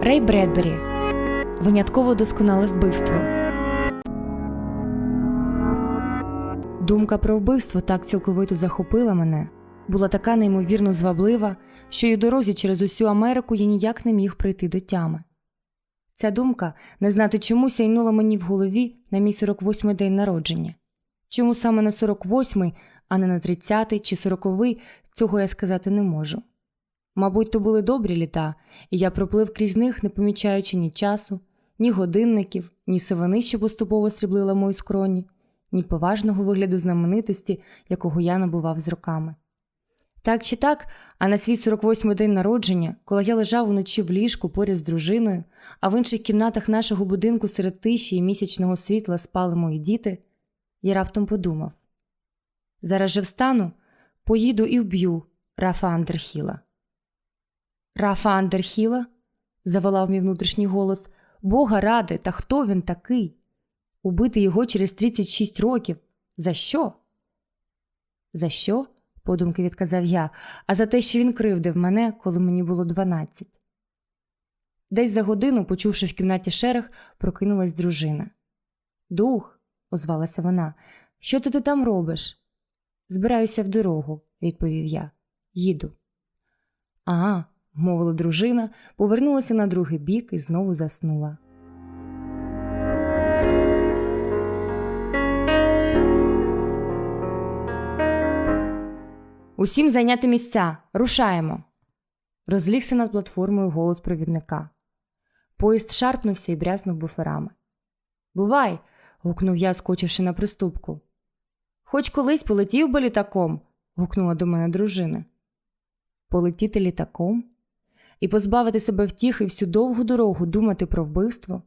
Рей Бредбері. Винятково досконале вбивство. Думка про вбивство так цілковито захопила мене, була така неймовірно зваблива, що й у дорозі через усю Америку я ніяк не міг прийти до тями. Ця думка не знати чому сяйнула мені в голові на мій 48-й день народження. Чому саме на 48-й, а не на 30-й чи 40-й, цього я сказати не можу. Мабуть, то були добрі літа, і я проплив крізь них, не помічаючи ні часу, ні годинників, ні сивини, що поступово сріблила мої скроні, ні поважного вигляду знаменитості, якого я набував з роками. Так чи так, а на свій 48-й день народження, коли я лежав уночі в ліжку поряд з дружиною, а в інших кімнатах нашого будинку серед тиші і місячного світла спали мої діти, я раптом подумав: зараз же встану, поїду і вб'ю Рафа Андерхіла. Рафа Андерхіла? заволав мій внутрішній голос. Бога ради, та хто він такий? Убити його через 36 років. За що? За що? подумки відказав я, а за те, що він кривдив мене, коли мені було 12. Десь за годину, почувши в кімнаті шерех, прокинулась дружина. Дух, озвалася вона, що ти там робиш? Збираюся в дорогу, відповів я. Їду. Ага, мовила дружина, повернулася на другий бік і знову заснула. Усім зайняти місця. Рушаємо. Розлігся над платформою голос провідника. Поїзд шарпнувся і брязнув буферами. Бувай. гукнув я, скочивши на приступку. Хоч колись полетів би літаком. гукнула до мене дружина. Полетіти літаком? І позбавити себе втіхи всю довгу дорогу думати про вбивство,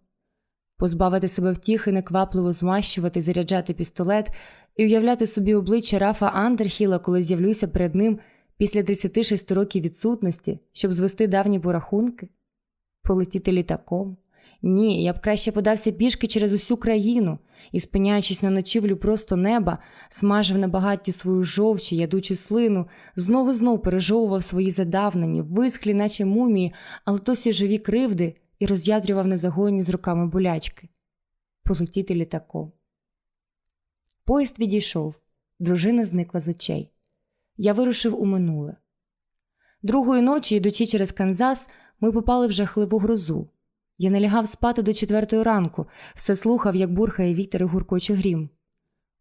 позбавити себе втіхи неквапливо змащувати, заряджати пістолет і уявляти собі обличчя Рафа Андерхіла, коли з'явлюся перед ним після 36 років відсутності, щоб звести давні порахунки? Полетіти літаком? Ні, я б краще подався пішки через усю країну і, спиняючись на ночівлю просто неба, смажив на багатті свою жовчі, ядучу слину, знову знов пережовував свої задавнені, висхлі, наче мумії, але досі живі кривди і роз'ядрював незагоєні з руками болячки. Полетіти літаком. Поїзд відійшов, дружина зникла з очей. Я вирушив у минуле. Другої ночі, йдучи через Канзас, ми попали в жахливу грозу. Я не лягав спати до четвертої ранку, все слухав, як бурхає вітер і гуркоче грім.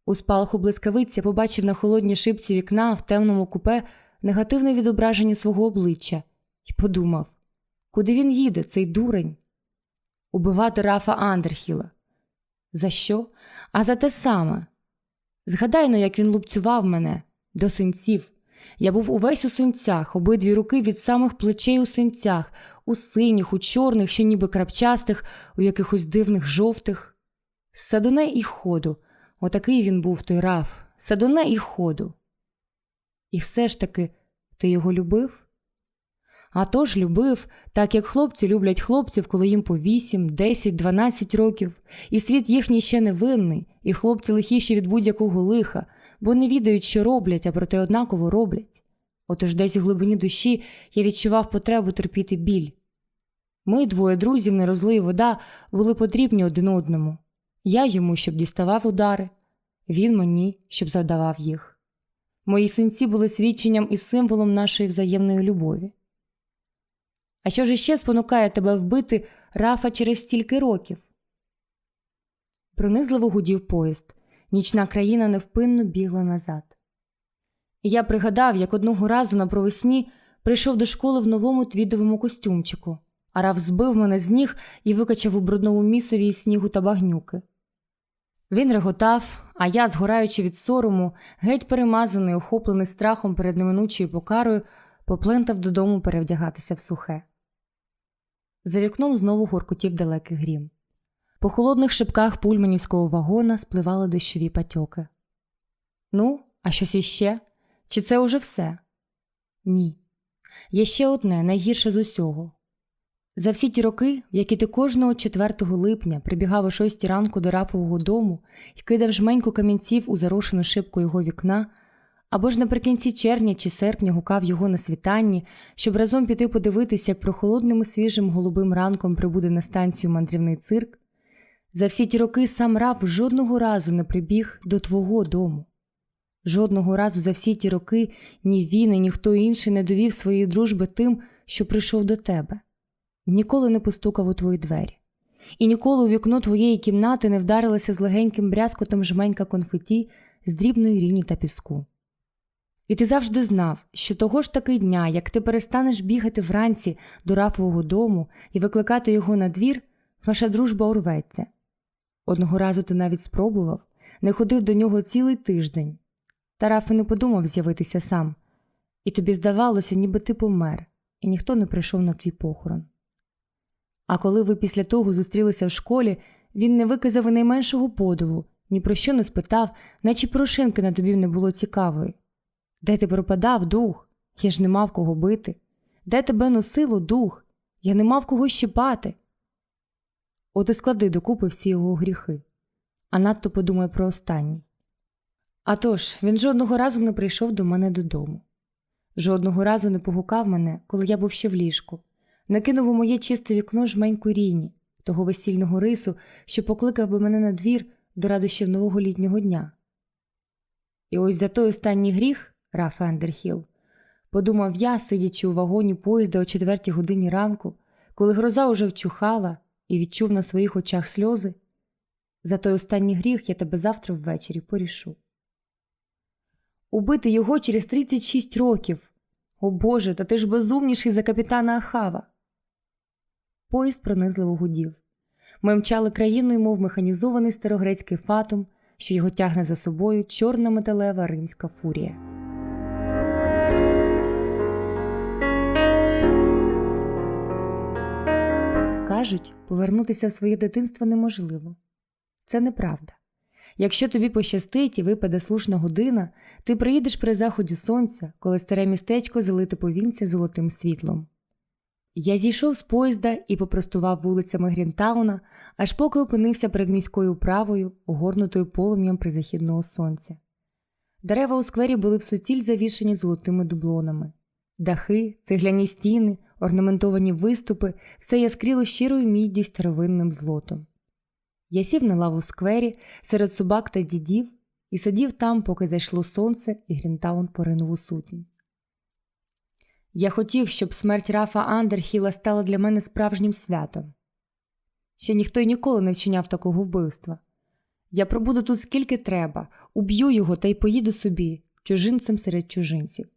У спалаху блискавиць я побачив на холодній шибці вікна в темному купе негативне відображення свого обличчя і подумав, куди він їде, цей дурень? Убивати Рафа Андерхіла. За що? А за те саме. Згадайно, як він лупцював мене до синців. Я був увесь у синцях, обидві руки від самих плечей у синцях, у синіх, у чорних, ще ніби крапчастих, у якихось дивних жовтих. Садоне і ходу. Отакий він був той раф, садоне і ходу. І все ж таки ти його любив? А тож любив, так як хлопці люблять хлопців, коли їм по 8, 10, 12 років, і світ їхній ще невинний, і хлопці лихіші від будь-якого лиха, бо не відають, що роблять, а проте однаково роблять. Отож десь у глибині душі я відчував потребу терпіти біль. Ми, двоє друзів, не розлий вода, були потрібні один одному. Я йому, щоб діставав удари, він мені, щоб завдавав їх. Мої синці були свідченням і символом нашої взаємної любові. А що ж іще спонукає тебе вбити Рафа через стільки років? Пронизливо гудів поїзд. Нічна країна невпинно бігла назад. Я пригадав, як одного разу на провесні прийшов до школи в новому твідовому костюмчику, а Раф збив мене з ніг і викачав у брудному місові снігу та багнюки. Він реготав, а я, згораючи від сорому, геть перемазаний, охоплений страхом перед неминучою покарою, поплентав додому перевдягатися в сухе. За вікном знову горкотів далекий грім. По холодних шибках пульманівського вагона спливали дощові патьоки. Ну, а щось іще? Чи це уже все? Ні. Є ще одне найгірше з усього. За всі ті роки, в які ти кожного 4 липня прибігав о 6 ранку до рафового дому і кидав жменьку камінців у зарушену шибку його вікна, Або ж наприкінці червня чи серпня гукав його на світанні, щоб разом піти подивитися, як прохолодним і свіжим голубим ранком прибуде на станцію мандрівний цирк, за всі ті роки сам Раф жодного разу не прибіг до твого дому. Жодного разу за всі ті роки ні він, і ніхто інший не довів своєї дружби тим, що прийшов до тебе, ніколи не постукав у твої двері, і ніколи у вікно твоєї кімнати не вдарилася з легеньким брязкотом жменька конфеті з дрібної ріні та піску. І ти завжди знав, що того ж таки дня, як ти перестанеш бігати вранці до рафового дому і викликати його на двір, ваша дружба урветься. Одного разу ти навіть спробував, не ходив до нього цілий тиждень. Та Раф і не подумав з'явитися сам, і тобі здавалося, ніби ти помер, і ніхто не прийшов на твій похорон. А коли ви після того зустрілися в школі, він не виказав і найменшого подиву, ні про що не спитав, наче порошинки на тобі не було цікавої. Де ти пропадав, дух? Я ж не мав кого бити. Де тебе носило, дух? Я не мав кого щипати. От і склади докупи всі його гріхи, а надто подумай про останній. А тож, він жодного разу не прийшов до мене додому. Жодного разу не погукав мене, коли я був ще в ліжку, не кинув у моє чисте вікно жменьку ріні, того весільного рису, що покликав би мене на двір до радощів нового літнього дня. І ось за той останній гріх, Раф Ендерхіл, подумав я, сидячи у вагоні поїзда о четвертій годині ранку, коли гроза уже вчухала і відчув на своїх очах сльози. За той останній гріх я тебе завтра ввечері порішу. Убити його через 36 років. О Боже, та ти ж безумніший за капітана Ахава. Поїзд пронизливо гудів. Ми мчали країною, мов механізований старогрецький фатум, що його тягне за собою чорна металева римська фурія. Кажуть, повернутися в своє дитинство неможливо. Це неправда. Якщо тобі пощастить і випаде слушна година, ти приїдеш при заході сонця, коли старе містечко залите повінця золотим світлом. Я зійшов з поїзда і попростував вулицями Грінтауна, аж поки опинився перед міською управою, огорнутою полум'ям призахідного сонця. Дерева у сквері були в суціль завішані золотими дублонами, дахи, цегляні стіни, орнаментовані виступи, все яскріло щирою міддю старовинним злотом. Я сів на лаву в сквері серед собак та дідів і сидів там, поки зайшло сонце, і Грінтаун поринув у сутінь. Я хотів, щоб смерть Рафа Андерхіла стала для мене справжнім святом. Ще ніхто й ніколи не вчиняв такого вбивства. Я пробуду тут скільки треба, уб'ю його та й поїду собі, чужинцем серед чужинців.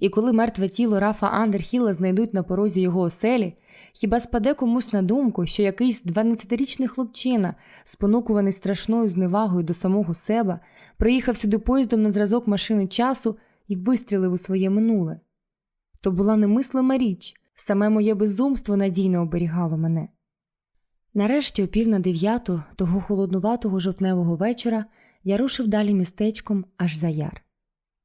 І коли мертве тіло Рафа Андерхіла знайдуть на порозі його оселі, хіба спаде комусь на думку, що якийсь 12-річний хлопчина, спонукуваний страшною зневагою до самого себе, приїхав сюди поїздом на зразок машини часу і вистрілив у своє минуле. То була немислима річ, саме моє безумство надійно оберігало мене. Нарешті, о пів на дев'яту, того холоднуватого жовтневого вечора, я рушив далі містечком аж за яр.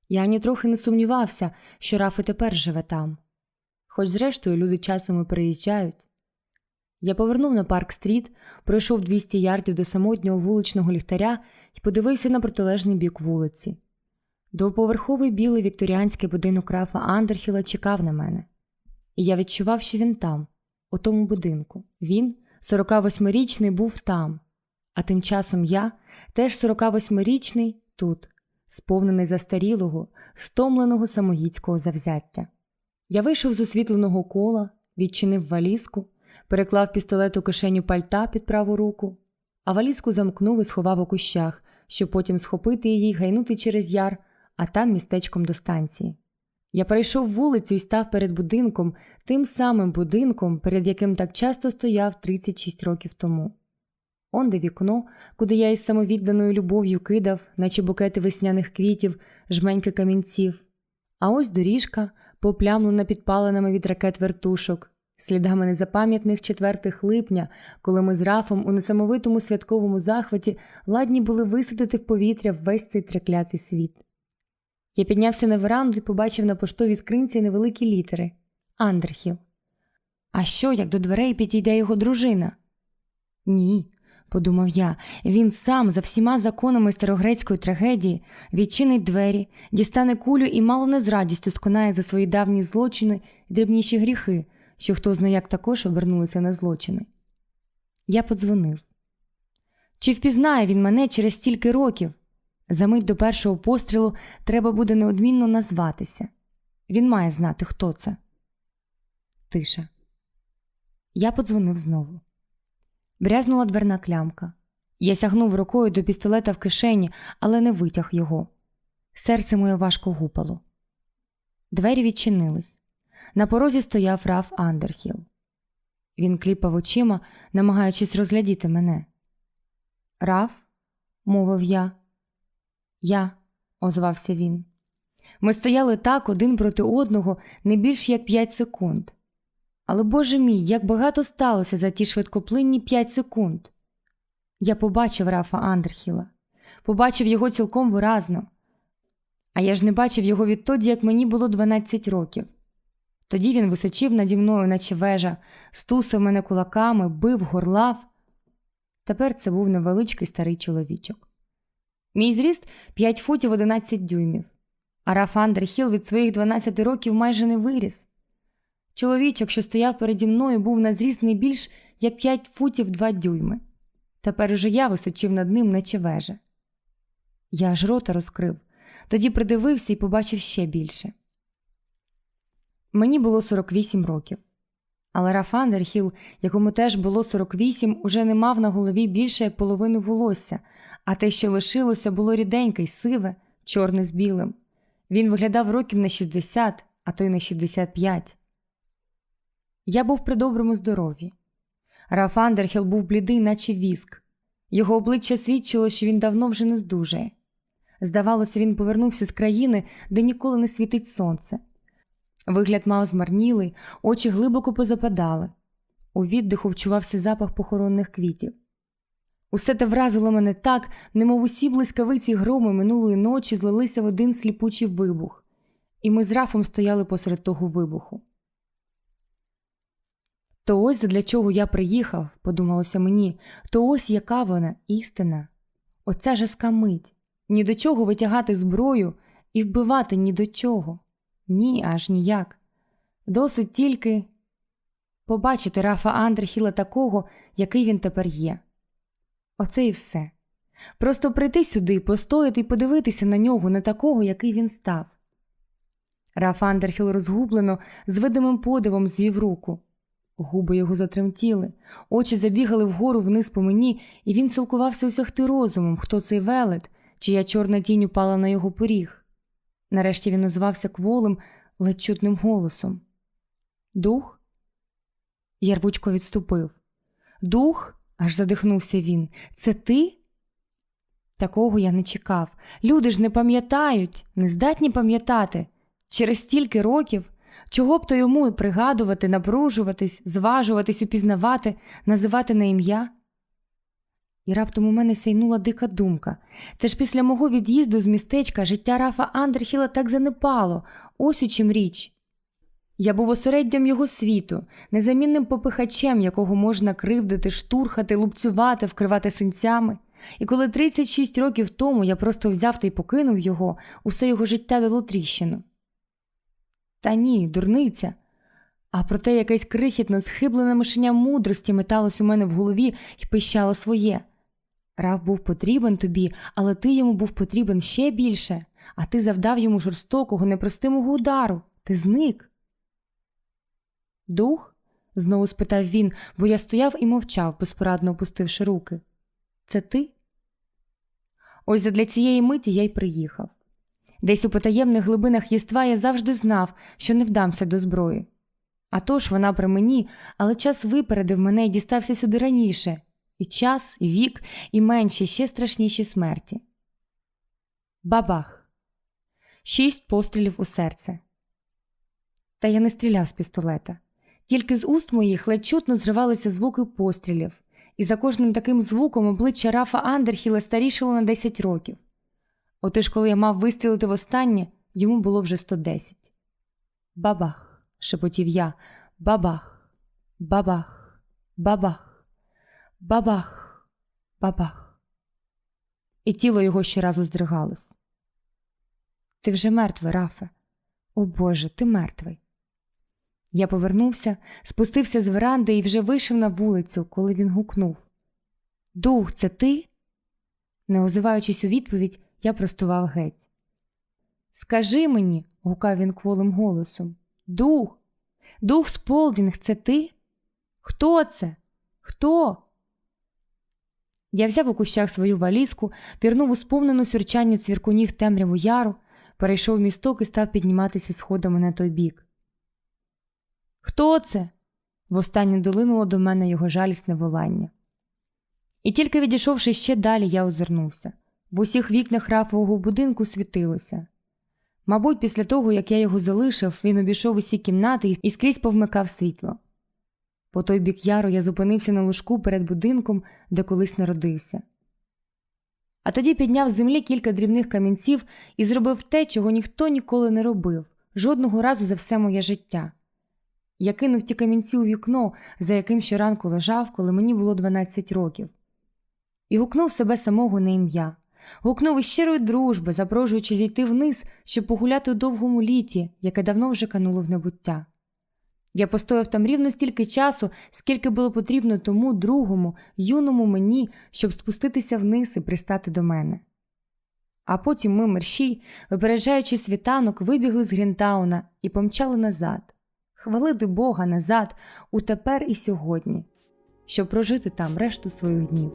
Я ані трохи не сумнівався, що Раф і тепер живе там. Хоч, зрештою, люди часом і переїжджають. Я повернув на парк стріт, пройшов 200 ярдів до самотнього вуличного ліхтаря і подивився на протилежний бік вулиці. Двоповерховий білий вікторіанський будинок Рафа Андерхіла чекав на мене, і я відчував, що він там, у тому будинку. Він, 48-річний, був там, а тим часом я, теж 48-річний, тут, сповнений застарілого, стомленого самогідського завзяття. Я вийшов з освітленого кола, відчинив валізку, переклав пістолет у кишеню пальта під праву руку, а валізку замкнув і сховав у кущах, щоб потім схопити її гайнути через яр, а там містечком до станції. Я перейшов вулицю і став перед будинком, тим самим будинком, перед яким так часто стояв 36 років тому. Онде вікно, куди я із самовідданою любов'ю кидав, наче букети весняних квітів, жменьки камінців. А ось доріжка, поплямлена підпаленими від ракет вертушок, слідами незапам'ятних 4 липня, коли ми з Рафом у несамовитому святковому захваті ладні були висадити в повітря весь цей треклятий світ. Я піднявся на веранду і побачив на поштовій скринці невеликі літери Андерхіл. А що, як до дверей підійде його дружина? Ні, подумав я, він сам за всіма законами старогрецької трагедії відчинить двері, дістане кулю і мало не з радістю сконає за свої давні злочини і дрібніші гріхи, що хто знає як також обернулися на злочини. Я подзвонив. Чи впізнає він мене через стільки років? За мить до першого пострілу треба буде неодмінно назватися. Він має знати, хто це. Тиша. Я подзвонив знову. Брязнула дверна клямка. Я сягнув рукою до пістолета в кишені, але не витяг його. Серце моє важко гупало. Двері відчинились. На порозі стояв Раф Андерхіл. Він кліпав очима, намагаючись розглядіти мене. Раф, мовив я. Я, озвався він. Ми стояли так один проти одного не більш як п'ять секунд. Але боже мій, як багато сталося за ті швидкоплинні п'ять секунд. Я побачив Рафа Андерхіла, побачив його цілком виразно. А я ж не бачив його відтоді, як мені було 12 років. Тоді він височив наді мною, наче вежа, стусив мене кулаками, бив, горлав. Тепер це був невеличкий старий чоловічок. Мій зріст 5 футів 11 дюймів, а Раф Андерхіл від своїх 12 років майже не виріс. Чоловічок, що стояв переді мною, був на зріст не більш як 5 футів 2 дюйми. Тепер уже я височив над ним, наче вежа. Я аж рота розкрив, тоді придивився і побачив ще більше. Мені було 48 років. Але Раф Андерхіл, якому теж було 48, уже не мав на голові більше як половину волосся, а те, що лишилося, було ріденьке й сиве, чорне з білим. Він виглядав років на 60, а то й на 65. Я був при доброму здоров'ї. Раф Андерхіл був блідий, наче віск. Його обличчя свідчило, що він давно вже не здужає. Здавалося, він повернувся з країни, де ніколи не світить сонце. Вигляд мав змарнілий, очі глибоко позападали. У віддиху вчувався запах похоронних квітів. Усе те вразило мене так, немов усі блискавиці громи минулої ночі злилися в один сліпучий вибух, і ми з Рафом стояли посеред того вибуху. То ось для чого я приїхав, подумалося мені, то ось яка вона істина. Оця жаска мить. Ні до чого витягати зброю і вбивати ні до чого. Ні, аж ніяк. Досить тільки побачити Рафа Андрехіла такого, який він тепер є. Оце і все. Просто прийти сюди, постояти і подивитися на нього, не такого, який він став. Раф Андерхіл розгублено, з видимим подивом звів руку. Губи його затремтіли, очі забігали вгору вниз по мені, і він силкувався осягти розумом, хто цей велет, чия чорна тінь упала на його поріг. Нарешті він озвався кволим, ледь чутним голосом. Дух? Ярвучко відступив. Дух? аж задихнувся він. Це ти? Такого я не чекав. Люди ж не пам'ятають, не здатні пам'ятати. Через стільки років. Чого б то йому пригадувати, напружуватись, зважуватись, упізнавати, називати на ім'я? І раптом у мене сяйнула дика думка. Це ж після мого від'їзду з містечка життя Рафа Андерхіла так занепало, ось у чим річ. Я був осереддям його світу, незамінним попихачем, якого можна кривдити, штурхати, лупцювати, вкривати синцями. І коли 36 років тому я просто взяв та й покинув його, усе його життя дало тріщину. Та ні, дурниця. А проте якесь крихітно схиблене мишеня мудрості металось у мене в голові і пищало своє. Рав був потрібен тобі, але ти йому був потрібен ще більше, а ти завдав йому жорстокого, непростимого удару. Ти зник. Дух? знову спитав він, бо я стояв і мовчав, безпорадно опустивши руки. Це ти? Ось задля цієї миті я й приїхав. Десь у потаємних глибинах єства я завжди знав, що не вдамся до зброї. А тож вона при мені, але час випередив мене і дістався сюди раніше і час, і вік, і менші, ще страшніші смерті. Бабах. Шість пострілів у серце. Та я не стріляв з пістолета. Тільки з уст моїх ледь чутно зривалися звуки пострілів, і за кожним таким звуком обличчя Рафа Андерхіла старішало на 10 років. Отож, коли я мав вистрілити востаннє, йому було вже 110. Бабах, шепотів я, бабах, бабах, бабах, бабах. Бабах. І тіло його щоразу здригалось. Ти вже мертвий, Рафе. О Боже, ти мертвий. Я повернувся, спустився з веранди і вже вийшов на вулицю, коли він гукнув Дух, це ти? Не озиваючись у відповідь, я простував геть. Скажи мені, гукав він кволим голосом. Дух, дух Сполдінг, це ти? Хто це? Хто? Я взяв у кущах свою валізку, пірнув у сповнену сюрчання цвіркунів темряву яру, перейшов місток і став підніматися сходами на той бік. Хто це? Востаннє долинуло до мене його жалісне волання. І тільки відійшовши ще далі, я озирнувся. В усіх вікнах рафового будинку світилося. Мабуть, після того, як я його залишив, він обійшов усі кімнати і скрізь повмикав світло. По той бік яру я зупинився на лужку перед будинком, де колись народився. А тоді підняв з землі кілька дрібних камінців і зробив те, чого ніхто ніколи не робив, жодного разу за все моє життя. Я кинув ті камінці у вікно, за яким щоранку лежав, коли мені було 12 років, і гукнув себе самого на ім'я, гукнув щирої дружби, запрошуючи зійти вниз, щоб погуляти у довгому літі, яке давно вже кануло в небуття. Я постояв там рівно стільки часу, скільки було потрібно тому другому, юному мені, щоб спуститися вниз і пристати до мене. А потім ми мерщій, випереджаючи світанок, вибігли з Грінтауна і помчали назад, хвалити Бога назад у тепер і сьогодні, щоб прожити там решту своїх днів.